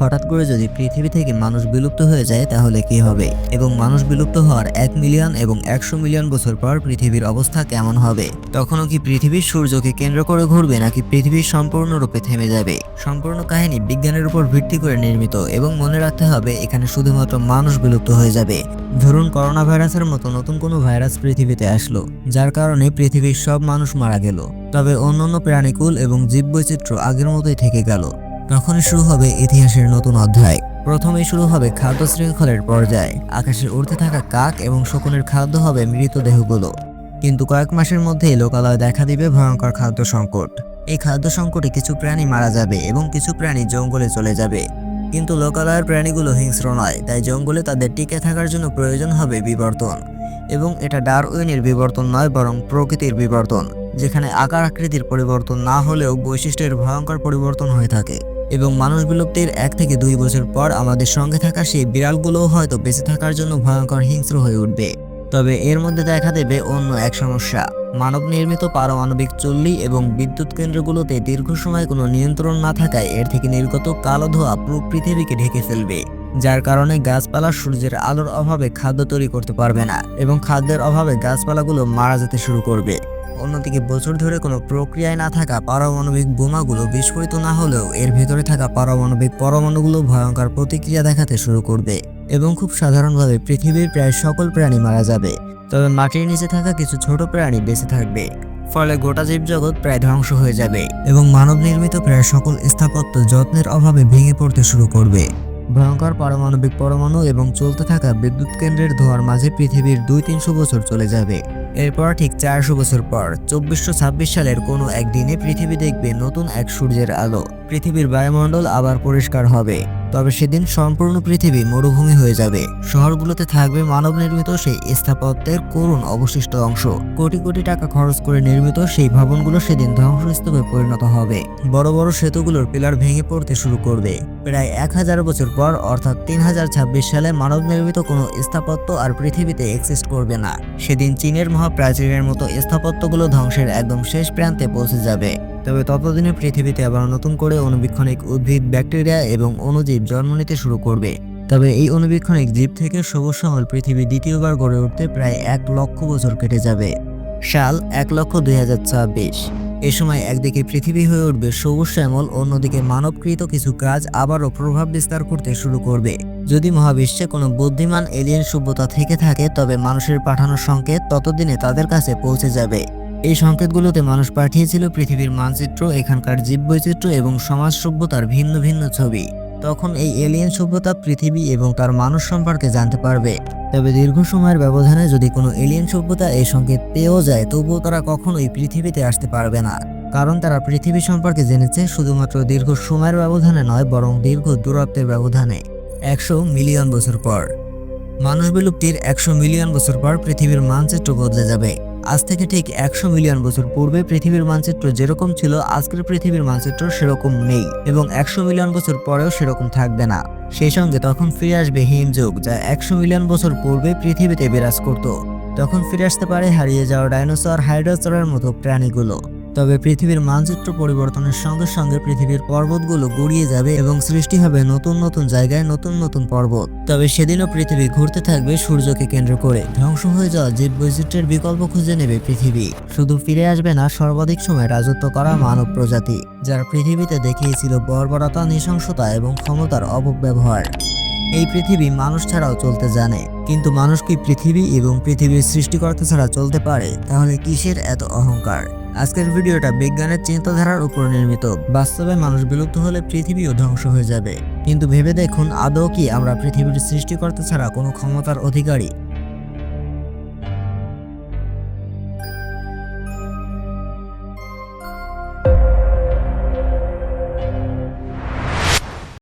হঠাৎ করে যদি পৃথিবী থেকে মানুষ বিলুপ্ত হয়ে যায়, তাহলে কি হবে? এবং মানুষ বিলুপ্ত হওয়ার এক মিলিয়ন এবং একশো মিলিয়ন বছর পর পৃথিবীর অবস্থা কেমন হবে? তখনও কি পৃথিবীর সূর্যকে কেন্দ্র করে ঘুরবে, নাকি পৃথিবী সম্পূর্ণরূপে থেমে যাবে? সম্পূর্ণ কাহিনী বিজ্ঞানের উপর ভিত্তি করে নির্মিত, এবং মনে রাখতে হবে, এখানে শুধুমাত্র মানুষ বিলুপ্ত হয়ে যাবে। ধরুন করোনা ভাইরাসের মতো নতুন কোনো ভাইরাস পৃথিবীতে আসলো, যার কারণে পৃথিবীর সব মানুষ মারা গেল। তবে অন্যান্য প্রাণীকুল এবং জীববৈচিত্র্য আগের মতোই থেকে গেল। তখনই শুরু হবে ইতিহাসের নতুন অধ্যায়। প্রথমেই শুরু হবে খাদ্য শৃঙ্খলের পর্যায়। আকাশে উড়তে থাকা কাক এবং শকুনের খাদ্য হবে মৃতদেহগুলো। কিন্তু কয়েক মাসের মধ্যেই লোকালয় দেখা দিবে ভয়ঙ্কর খাদ্য সংকট। এই খাদ্য সংকটে কিছু প্রাণী মারা যাবে এবং কিছু প্রাণী জঙ্গলে চলে যাবে। কিন্তু লোকালয়ের প্রাণীগুলো হিংস্র নয়, তাই জঙ্গলে তাদের টিকে থাকার জন্য প্রয়োজন হবে বিবর্তন। এবং এটা ডারউইনের বিবর্তন নয়, বরং প্রকৃতির বিবর্তন, যেখানে আকার আকৃতির পরিবর্তন না হলেও বৈশিষ্ট্যের ভয়ঙ্কর পরিবর্তন হয়ে থাকে। এবং মানুষ বিলুপ্তির এক থেকে দুই বছর পর আমাদের সঙ্গে থাকা সেই বিড়ালগুলোও হয়তো বেঁচে থাকার জন্য ভয়ঙ্কর হিংস্র হয়ে উঠবে। তবে এর মধ্যে দেখা দেবে অন্য এক সমস্যা। মানব নির্মিত পারমাণবিক চল্লি এবং বিদ্যুৎ কেন্দ্রগুলোতে দীর্ঘ সময় কোনো নিয়ন্ত্রণ না থাকায় এর থেকে নির্গত কালো ধোয়া পুরো পৃথিবীকে ঢেকে ফেলবে। যার কারণে গাছপালা সূর্যের আলোর অভাবে খাদ্য তৈরি করতে পারবে না এবং খাদ্যের অভাবে গাছপালাগুলো মারা যেতে শুরু করবে। অন্যদিকে বছর ধরে কোনো প্রক্রিয়ায় না থাকা পারমাণবিক বোমাগুলো বিস্ফোরিত না হলেও এর ভেতরে থাকা পারমাণবিক পরমাণুগুলো ভয়ঙ্কর প্রতিক্রিয়া দেখাতে শুরু করবে এবং খুব সাধারণভাবে পৃথিবীর প্রায় সকল প্রাণী মারা যাবে। তবে মাটির নিচে থাকা কিছু ছোট প্রাণী বেঁচে থাকবে। ফলে গোটা জীবজগৎ প্রায় ধ্বংস হয়ে যাবে এবং মানব নির্মিত প্রায় সকল স্থাপত্য যত্নের অভাবে ভেঙে পড়তে শুরু করবে। ভয়ঙ্কর পারমাণবিক পরমাণু এবং চলতে থাকা বিদ্যুৎ কেন্দ্রের ধোয়ার মাঝে পৃথিবীর দুই তিনশো বছর চলে যাবে। এরপর ঠিক চারশো বছর পর, চব্বিশশো ছাব্বিশ সালের কোনো একদিনে পৃথিবী দেখবে নতুন এক সূর্যের আলো। পৃথিবীর বায়ুমণ্ডল আবার পরিষ্কার হবে। তবে সেদিন সম্পূর্ণ পৃথিবী মরুভূমি হয়ে যাবে। শহরগুলোতে থাকবে মানব নির্মিত সেই স্থাপত্যের করুণ অবশিষ্ট অংশ। কোটি কোটি টাকা খরচ করে নির্মিত সেই ভবনগুলো সেদিন ধ্বংসস্তূপে পরিণত হবে। বড় বড় সেতুগুলোর পিলার ভেঙে পড়তে শুরু করবে। প্রায় এক হাজার বছর পর অর্থাৎ তিন হাজার ছাব্বিশ সালে মানব নির্মিত কোনো স্থাপত্য আর পৃথিবীতে এক্সিস্ট করবে না। সেদিন চীনের মহাপ্রাচীরের মতো স্থাপত্যগুলো ধ্বংসের একদম শেষ প্রান্তে পৌঁছে যাবে। তবে ততদিনে পৃথিবীতে আবার নতুন করে অণুবীক্ষণিক উদ্ভিদ, ব্যাকটেরিয়া এবং অণুজীব জন্ম নিতে শুরু করবে। তবে এই অণুবীক্ষণিক জীব থেকে সবুজ শ্যামল পৃথিবী দ্বিতীয়বার গড়ে উঠতে প্রায় এক লক্ষ বছর কেটে যাবে। সাল এক লক্ষ দুই হাজার ছাব্বিশ। এ সময় একদিকে পৃথিবী হয়ে উঠবে সবুজ শ্যামল, অন্যদিকে মানবকৃত কিছু কাজ আবারও প্রভাব বিস্তার করতে শুরু করবে। যদি মহাবিশ্বে কোনো বুদ্ধিমান এলিয়েন সভ্যতা থেকে থাকে, তবে মানুষের পাঠানো সংকেত ততদিনে তাদের কাছে পৌঁছে যাবে। এই সংকেতগুলোতে মানুষ পাঠিয়েছিল পৃথিবীর মানচিত্র, এখানকার জীববৈচিত্র্য এবং সমাজ সভ্যতার ভিন্ন ভিন্ন ছবি। তখন এই এলিয়েন সভ্যতা পৃথিবী এবং তার মানুষ সম্পর্কে জানতে পারবে। তবে দীর্ঘ সময়ের ব্যবধানে যদি কোনো এলিয়েন সভ্যতা এই সংকেত পেয়েও যায়, তবুও তারা কখনোই পৃথিবীতে আসতে পারবে না। কারণ তারা পৃথিবী সম্পর্কে জেনেছে শুধুমাত্র দীর্ঘ সময়ের ব্যবধানে নয়, বরং দীর্ঘ দূরত্বের ব্যবধানে। একশো মিলিয়ন বছর পর। মানুষ বিলুপ্তির একশো মিলিয়ন বছর পর পৃথিবীর মানচিত্র বদলে যাবে। আজ থেকে ঠিক একশো মিলিয়ন বছর পূর্বে পৃথিবীর মানচিত্র যেরকম ছিল, আজকের পৃথিবীর মানচিত্র সেরকম নেই এবং একশো মিলিয়ন বছর পরেও সেরকম থাকবে না। সেই সঙ্গে তখন ফিরে আসবে হিমযুগ যা একশো মিলিয়ন বছর পূর্বে পৃথিবীতে বিরাজ করত। তখন ফিরে আসতে পারে হারিয়ে যাওয়া ডাইনোসর হাইড্রোসরের মতো প্রাণীগুলো। তবে পৃথিবীর মানচিত্র পরিবর্তনের সঙ্গে সঙ্গে পৃথিবীর পর্বতগুলো গড়িয়ে যাবে এবং সৃষ্টি হবে নতুন নতুন জায়গায় নতুন নতুন পর্বত। তবে সেদিনও পৃথিবী ঘুরতে থাকবে সূর্যকে কেন্দ্র করে। ধ্বংস হয়ে যাওয়া জীব বৈচিত্র্যের বিকল্প খুঁজে নেবে পৃথিবী। শুধু ফিরে আসবে না, সর্বাধিক সময় রাজত্ব করা মানব প্রজাতি, যারা পৃথিবীতে দেখিয়েছিল বর্বরতা, নৃশংসতা এবং ক্ষমতার অপব্যবহার। এই পৃথিবী মানুষ ছাড়াও চলতে জানে। কিন্তু মানুষ কি পৃথিবী এবং পৃথিবীর সৃষ্টিকর্তা ছাড়া চলতে পারে? তাহলে কিসের এত অহংকার? আজকের ভিডিওটা বিজ্ঞানের চিন্তাধারার উপর নির্মিত। বাস্তবে মানুষ বিলুপ্ত হলে পৃথিবীও ধ্বংস হয়ে যাবে। কিন্তু ভেবে দেখুন, আদৌ কি আমরা পৃথিবীর সৃষ্টিকর্তা ছাড়া কোনো ক্ষমতার অধিকারী